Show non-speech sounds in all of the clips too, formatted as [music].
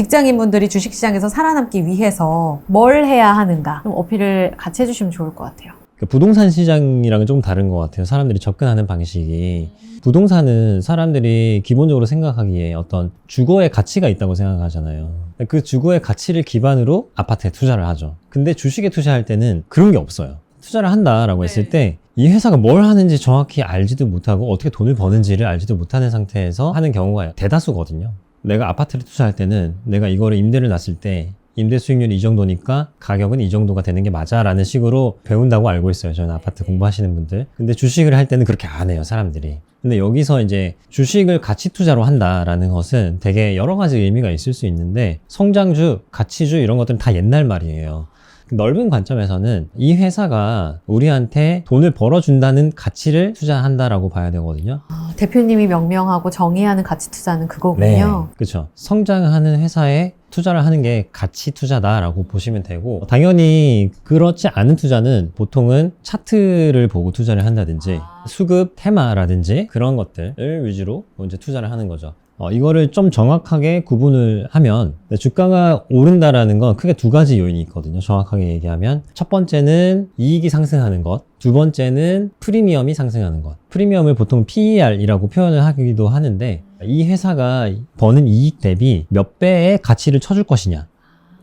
직장인분들이 주식시장에서 살아남기 위해서 뭘 해야 하는가 좀 어필을 같이 해주시면 좋을 것 같아요. 그 부동산 시장이랑은 좀 다른 것 같아요. 사람들이 접근하는 방식이. 부동산은 사람들이 기본적으로 생각하기에 어떤 주거의 가치가 있다고 생각하잖아요. 그 주거의 가치를 기반으로 아파트에 투자를 하죠. 근데 주식에 투자할 때는 그런 게 없어요. 투자를 한다라고 했을 때 이 회사가 뭘 하는지 정확히 알지도 못하고 어떻게 돈을 버는지를 알지도 못하는 상태에서 하는 경우가 대다수거든요. 내가 아파트를 투자할 때는 내가 이거를 임대를 놨을 때 임대 수익률이 이 정도니까 가격은 이 정도가 되는 게 맞아 라는 식으로 배운다고 알고 있어요. 저는 아파트 공부하시는 분들. 근데 주식을 할 때는 그렇게 안 해요, 사람들이. 근데 여기서 이제 주식을 가치 투자로 한다라는 것은 되게 여러 가지 의미가 있을 수 있는데 성장주, 가치주 이런 것들은 다 옛날 말이에요. 넓은 관점에서는 이 회사가 우리한테 돈을 벌어준다는 가치를 투자한다라고 봐야 되거든요. 아, 대표님이 명명하고 정의하는 가치 투자는 그거군요. 그렇죠. 성장하는 회사에 투자를 하는 게 가치 투자다라고 보시면 되고 당연히 그렇지 않은 투자는 보통은 차트를 보고 투자를 한다든지 수급 테마라든지 그런 것들을 위주로 이제 투자를 하는 거죠. 어, 이거를 좀 정확하게 구분을 하면 주가가 오른다라는 건 크게 두 가지 요인이 있거든요. 정확하게 얘기하면 첫 번째는 이익이 상승하는 것, 두 번째는 프리미엄이 상승하는 것. 프리미엄을 보통 PER이라고 표현을 하기도 하는데 이 회사가 버는 이익 대비 몇 배의 가치를 쳐줄 것이냐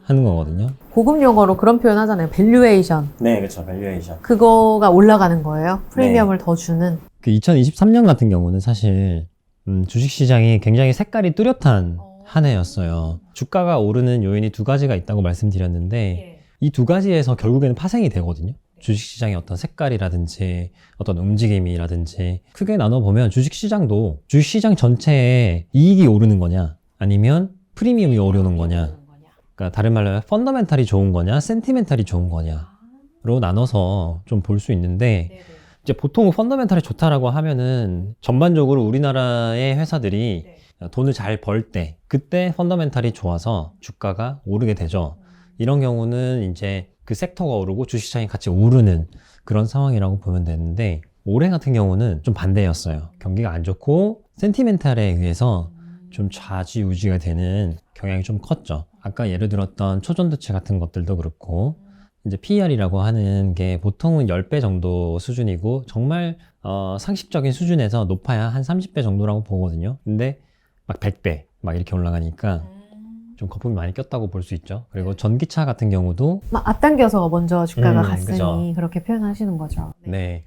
하는 거거든요. 고급 용어로 그런 표현 하잖아요. 밸류에이션. 네, 그렇죠. 밸류에이션. 그거가 올라가는 거예요. 프리미엄을 더 주는. 그 2023년 같은 경우는 사실 음, 주식시장이 굉장히 색깔이 뚜렷한 한 해였어요. 주가가 오르는 요인이 두 가지가 있다고 말씀드렸는데 이두 가지에서 결국에는 파생이 되거든요. 주식시장의 어떤 색깔이라든지 어떤 움직임이라든지 크게 나눠보면 주식시장도 주식시장 전체에 이익이 오르는 거냐 아니면 프리미엄이 오르는 거냐 그러니까 다른 말로 펀더멘탈이 좋은 거냐 센티멘탈이 좋은 거냐로 나눠서 좀 볼 수 있는데 이제 보통 펀더멘탈이 좋다라고 하면은 전반적으로 우리나라의 회사들이 돈을 잘 벌 때 그때 펀더멘탈이 좋아서 주가가 오르게 되죠. 이런 경우는 이제 그 섹터가 오르고 주식시장이 같이 오르는 그런 상황이라고 보면 되는데 올해 같은 경우는 좀 반대였어요. 경기가 안 좋고 센티멘탈에 의해서 좀 좌지우지가 되는 경향이 좀 컸죠. 아까 예를 들었던 초전도체 같은 것들도 그렇고 이제 PER이라고 하는 게 보통은 10배 정도 수준이고 정말 어, 상식적인 수준에서 높아야 한 30배 정도라고 보거든요. 근데 막 100배 막 이렇게 올라가니까 좀 거품이 많이 꼈다고 볼 수 있죠. 그리고 전기차 같은 경우도 막 앞당겨서 먼저 주가가 음, 갔으니 그죠. 그렇게 표현하시는 거죠. 네.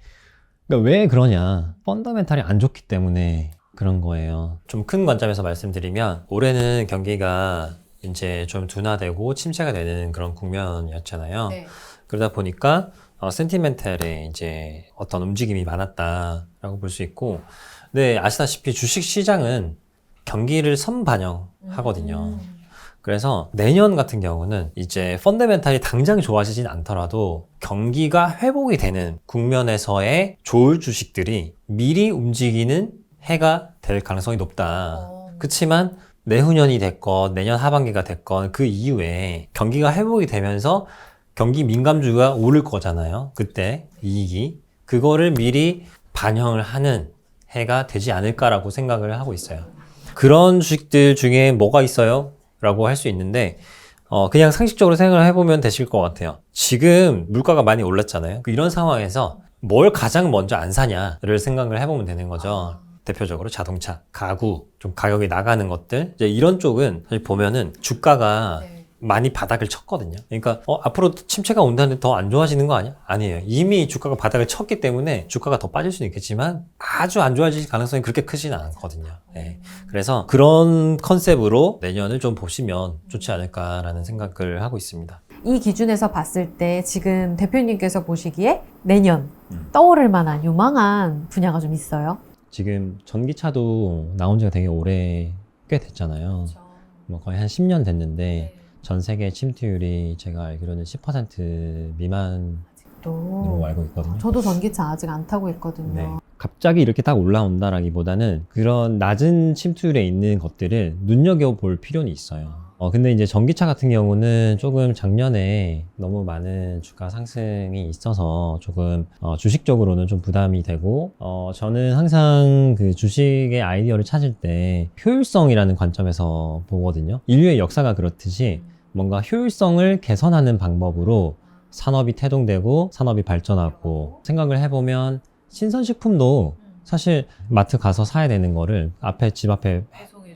그러니까 왜 그러냐? 펀더멘탈이 안 좋기 때문에 그런 거예요. 좀 큰 관점에서 말씀드리면 올해는 경기가 이제 좀 둔화되고 침체가 되는 그런 국면이었잖아요. 네. 그러다 보니까 어, 센티멘탈에 이제 어떤 움직임이 많았다라고 볼 수 있고, 근데 아시다시피 주식 시장은 경기를 선반영하거든요. 그래서 내년 같은 경우는 이제 펀더멘탈이 당장 좋아지진 않더라도 경기가 회복이 되는 국면에서의 좋을 주식들이 미리 움직이는 해가 될 가능성이 높다. 그렇지만 내후년이 됐건 내년 하반기가 됐건 그 이후에 경기가 회복이 되면서 경기 민감주가 오를 거잖아요. 그때 이익이 그거를 미리 반영을 하는 해가 되지 않을까라고 생각을 하고 있어요. 그런 주식들 중에 뭐가 있어요? 라고 할 수 있는데 어, 그냥 상식적으로 생각을 해보면 되실 것 같아요. 지금 물가가 많이 올랐잖아요. 이런 상황에서 뭘 가장 먼저 안 사냐를 생각을 해보면 되는 거죠. 대표적으로 자동차, 가구, 좀 가격이 나가는 것들. 이제 이런 쪽은 사실 보면은 주가가 많이 바닥을 쳤거든요. 그러니까 어, 앞으로 침체가 온다는데 더 안 좋아지는 거 아니야? 아니에요. 이미 주가가 바닥을 쳤기 때문에 주가가 더 빠질 수는 있겠지만 아주 안 좋아질 가능성이 그렇게 크지는 않거든요. 네. 그래서 그런 컨셉으로 내년을 좀 보시면 좋지 않을까라는 생각을 하고 있습니다. 이 기준에서 봤을 때 지금 대표님께서 보시기에 내년 떠오를 만한 유망한 분야가 좀 있어요. 지금 전기차도 나온 지가 되게 오래 꽤 됐잖아요. 뭐 거의 한 10년 됐는데 전 세계 침투율이 제가 알기로는 10% 미만으로 또 알고 있거든요. 저도 전기차 아직 안 타고 있거든요. 네. 갑자기 이렇게 딱 올라온다라기보다는 그런 낮은 침투율에 있는 것들을 눈여겨볼 필요는 있어요. 어, 근데 이제 전기차 같은 경우는 조금 작년에 너무 많은 주가 상승이 있어서 조금 어, 주식적으로는 좀 부담이 되고 어, 저는 항상 그 주식의 아이디어를 찾을 때 효율성이라는 관점에서 보거든요. 인류의 역사가 그렇듯이 뭔가 효율성을 개선하는 방법으로 산업이 태동되고 산업이 발전하고 생각을 해보면 신선식품도 사실 마트 가서 사야 되는 거를 앞에 집 앞에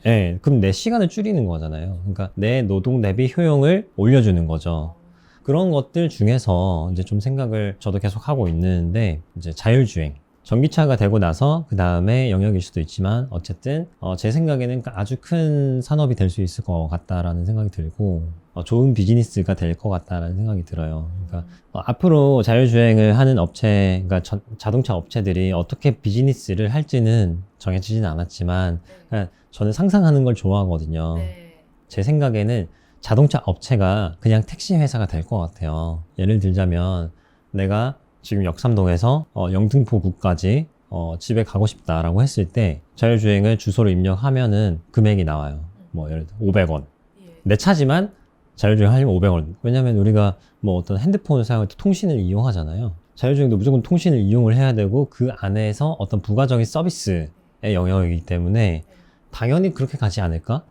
예, 그럼 내 시간을 줄이는 거잖아요. 그러니까 내 노동 대비 효용을 올려주는 거죠. 그런 것들 중에서 이제 좀 생각을 저도 계속 하고 있는데 이제 자율주행. 전기차가 되고 나서 그 다음에 영역일 수도 있지만 어쨌든 어, 제 생각에는 아주 큰 산업이 될 수 있을 것 같다라는 생각이 들고 어, 좋은 비즈니스가 될 것 같다라는 생각이 들어요. 그러니까 어, 앞으로 자율주행을 하는 업체, 그러니까 전- 자동차 업체들이 어떻게 비즈니스를 할지는 정해지진 않았지만 그냥 저는 상상하는 걸 좋아하거든요. 제 생각에는 자동차 업체가 그냥 택시 회사가 될 것 같아요. 예를 들자면 내가 지금 역삼동에서 어, 영등포구까지 어, 집에 가고 싶다라고 했을 때 자율주행을 주소로 입력하면은 금액이 나와요. 뭐 예를 들어 500원. 내 차지만 자율주행 하려면 500원. 왜냐면 우리가 뭐 어떤 핸드폰을 사용할 때 통신을 이용하잖아요. 자율주행도 무조건 통신을 이용을 해야 되고 그 안에서 어떤 부가적인 서비스의 영역이기 때문에 당연히 그렇게 가지 않을까?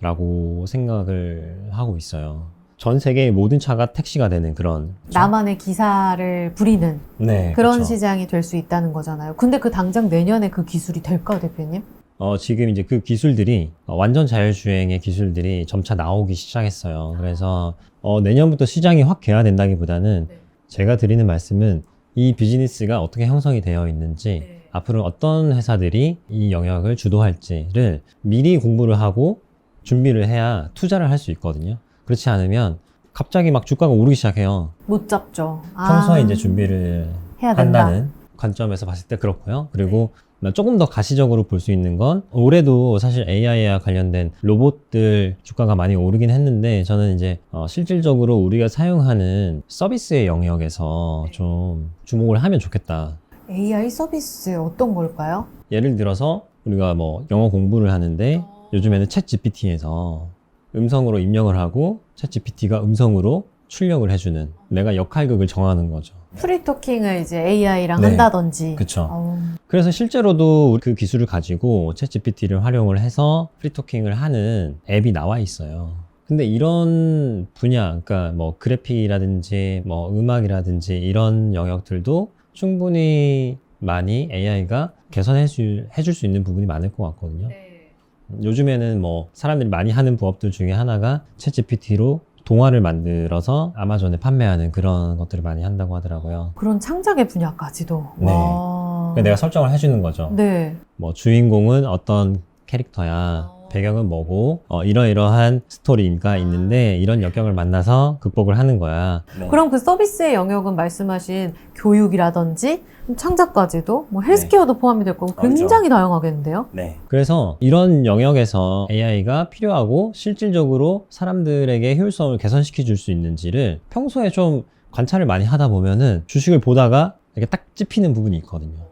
라고 생각을 하고 있어요. 전 세계의 모든 차가 택시가 되는 그런. 나만의 기사를 부리는 네. 그런 그쵸. 시장이 될 수 있다는 거잖아요. 근데 그 당장 내년에 그 기술이 될까요, 대표님? 어, 지금 이제 그 기술들이, 어, 완전 자율주행의 기술들이 점차 나오기 시작했어요. 그래서, 어, 내년부터 시장이 확 개화된다기보다는 네. 제가 드리는 말씀은 이 비즈니스가 어떻게 형성이 되어 있는지, 네. 앞으로 어떤 회사들이 이 영역을 주도할지를 미리 공부를 하고 준비를 해야 투자를 할 수 있거든요. 그렇지 않으면 갑자기 막 주가가 오르기 시작해요. 못 잡죠. 평소에 아, 이제 준비를 해야 된다. 한다는 관점에서 봤을 때 그렇고요. 그리고 조금 더 가시적으로 볼 수 있는 건 올해도 사실 AI와 관련된 로봇들 주가가 많이 오르긴 했는데 저는 이제 어, 실질적으로 우리가 사용하는 서비스의 영역에서 좀 주목을 하면 좋겠다. AI 서비스 어떤 걸까요? 예를 들어서 우리가 뭐 영어 공부를 하는데 요즘에는 챗 GPT에서 음성으로 입력을 하고 챗 GPT가 음성으로 출력을 해주는 내가 역할극을 정하는 거죠. 프리토킹을 이제 AI랑 네. 한다든지. 그쵸. 어우, 그래서 실제로도 그 기술을 가지고 챗 GPT를 활용을 해서 프리토킹을 하는 앱이 나와 있어요. 근데 이런 분야, 그러니까 뭐 그래픽이라든지 뭐 음악이라든지 이런 영역들도 충분히 많이 AI가 개선해 줄, 해줄 수 있는 부분이 많을 것 같거든요. 요즘에는 뭐 사람들이 많이 하는 부업들 중에 하나가 챗 GPT로 동화를 만들어서 아마존에 판매하는 그런 것들을 많이 한다고 하더라고요. 그런 창작의 분야까지도. 네. 와. 그러니까 내가 설정을 해주는 거죠. 네. 뭐 주인공은 어떤 캐릭터야. 배경은 뭐고 어, 이러이러한 스토리가 있는데 이런 역경을 만나서 극복을 하는 거야. 그럼 그 서비스의 영역은 말씀하신 교육이라든지 창작까지도 뭐 헬스케어도 포함이 될 거고 그렇죠. 굉장히 다양하겠는데요? 네. 그래서 이런 영역에서 AI가 필요하고 실질적으로 사람들에게 효율성을 개선시켜 줄 수 있는지를 평소에 좀 관찰을 많이 하다 보면은 주식을 보다가 이렇게 딱 찝히는 부분이 있거든요.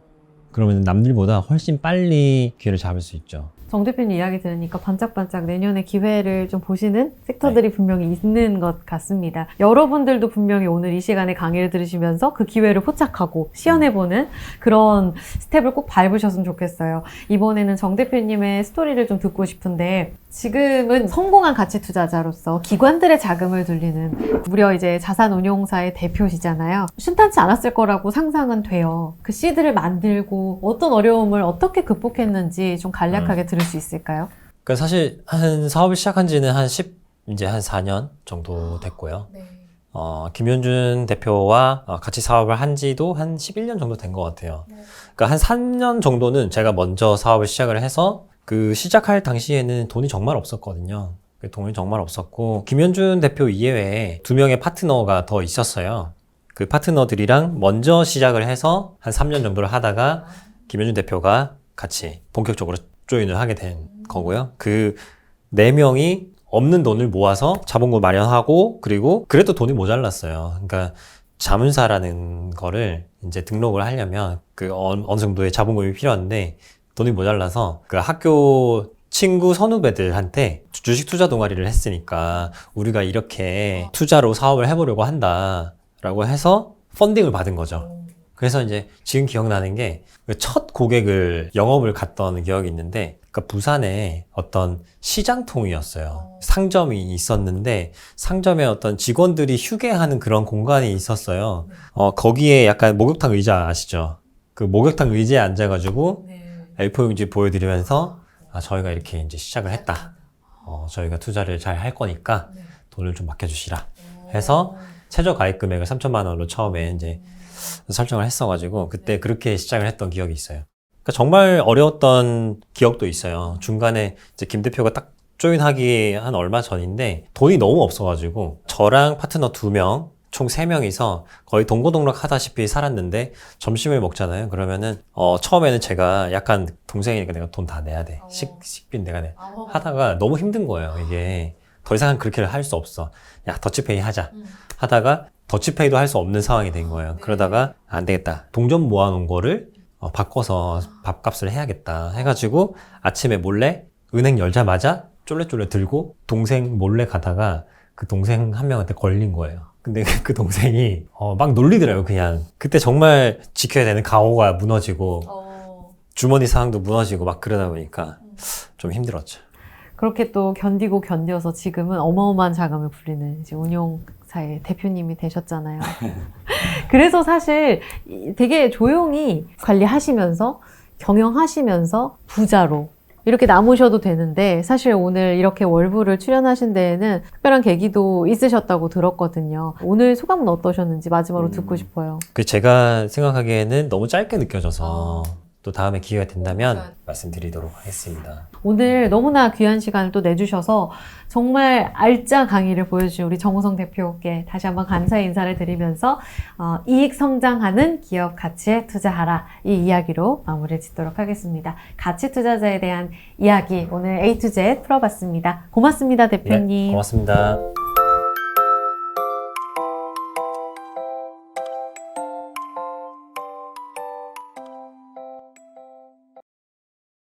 그러면 남들보다 훨씬 빨리 기회를 잡을 수 있죠. 정 대표님 이야기 들으니까 반짝반짝 내년에 기회를 좀 보시는 섹터들이 분명히 있는 것 같습니다. 여러분들도 분명히 오늘 이 시간에 강의를 들으시면서 그 기회를 포착하고 시연해보는 그런 스텝을 꼭 밟으셨으면 좋겠어요. 이번에는 정 대표님의 스토리를 좀 듣고 싶은데 지금은 성공한 가치 투자자로서 기관들의 자금을 돌리는 무려 이제 자산운용사의 대표시잖아요. 순탄치 않았을 거라고 상상은 돼요. 그 시드를 만들고 어떤 어려움을 어떻게 극복했는지 좀 간략하게 들을 수 있을까요? 그 사실 한 사업을 시작한 지는 한 10, 이제 한 4년 정도 됐고요. 네. 어, 김현준 대표와 어, 같이 사업을 한 지도 한 11년 정도 된 것 같아요. 그러니까 한 3년 정도는 제가 먼저 사업을 시작을 해서 그 시작할 당시에는 돈이 정말 없었거든요. 그 돈이 정말 없었고 김현준 대표 이외에 두 명의 파트너가 더 있었어요. 그 파트너들이랑 먼저 시작을 해서 한 3년 정도를 하다가 김현준 대표가 같이 본격적으로 조인을 하게 된 거고요. 그 네 명이 없는 돈을 모아서 자본금 마련하고 그리고 그래도 돈이 모자랐어요. 그러니까 자문사라는 거를 이제 등록을 하려면 그 어느 정도의 자본금이 필요한데 돈이 모자라서 그 학교 친구 선후배들한테 주식 투자 동아리를 했으니까 우리가 이렇게 투자로 사업을 해보려고 한다라고 해서 펀딩을 받은 거죠. 그래서 이제 지금 기억나는 게그첫 고객을 영업을 갔던 기억이 있는데 그러니까 부산에 어떤 시장통이었어요. 상점이 있었는데 상점에 어떤 직원들이 휴게하는 그런 공간이 있었어요. 어, 거기에 약간 목욕탕 의자 아시죠? 그 목욕탕 의자에 앉아가지고 A4 용지 보여드리면서 아, 저희가 이렇게 이제 시작을 했다. 어, 저희가 투자를 잘 할 거니까 돈을 좀 맡겨주시라. 해서 최저 가입 금액을 3천만 원으로 처음에 이제 설정을 했어가지고 그때 그렇게 시작을 했던 기억이 있어요. 그러니까 정말 어려웠던 기억도 있어요. 중간에 이제 김 대표가 딱 조인하기 한 얼마 전인데 돈이 너무 없어가지고 저랑 파트너 두 명, 총 세 명이서 거의 동고동락 하다시피 살았는데 점심을 먹잖아요. 그러면은 어, 처음에는 제가 약간 동생이니까 내가 돈 다 내야 돼. 식, 식비 내가 내. 하다가 너무 힘든 거예요. 이게 더 이상 그렇게를 할수 없어. 야 더치페이 하자. 하다가 더치페이도 할 수 없는 상황이 된 거예요. 그러다가 안 되겠다. 동전 모아놓은 거를 어, 바꿔서 밥값을 해야겠다. 해가지고 아침에 몰래 은행 열자마자 쫄래쫄래 들고 동생 몰래 가다가 그 동생 한 명한테 걸린 거예요. 근데 [laughs] 그 동생이 어, 막 놀리더라고요. 그냥 그때 정말 지켜야 되는 가오가 무너지고 주머니 상황도 무너지고 막 그러다 보니까 좀 힘들었죠. 그렇게 또 견디고 견뎌서 지금은 어마어마한 자금을 불리는 이제 운용사의 대표님이 되셨잖아요. [laughs] 그래서 사실 이- 되게 조용히 관리하시면서 경영하시면서 부자로 이렇게 남으셔도 되는데 사실 오늘 이렇게 월부를 출연하신 데에는 특별한 계기도 있으셨다고 들었거든요. 오늘 소감은 어떠셨는지 마지막으로 음. 듣고 싶어요. 그 제가 생각하기에는 너무 짧게 느껴져서 또 다음에 기회가 된다면 말씀드리도록 하겠습니다. 오늘 너무나 귀한 시간을 또 내주셔서 정말 알짜 강의를 보여주신 우리 정우성 대표께 다시 한번 감사의 인사를 드리면서 어, 이익 성장하는 기업 가치에 투자하라 이 이야기로 마무리를 짓도록 하겠습니다. 가치 투자자에 대한 이야기 오늘 A to Z 풀어봤습니다. 고맙습니다, 네, 대표님. 고맙습니다.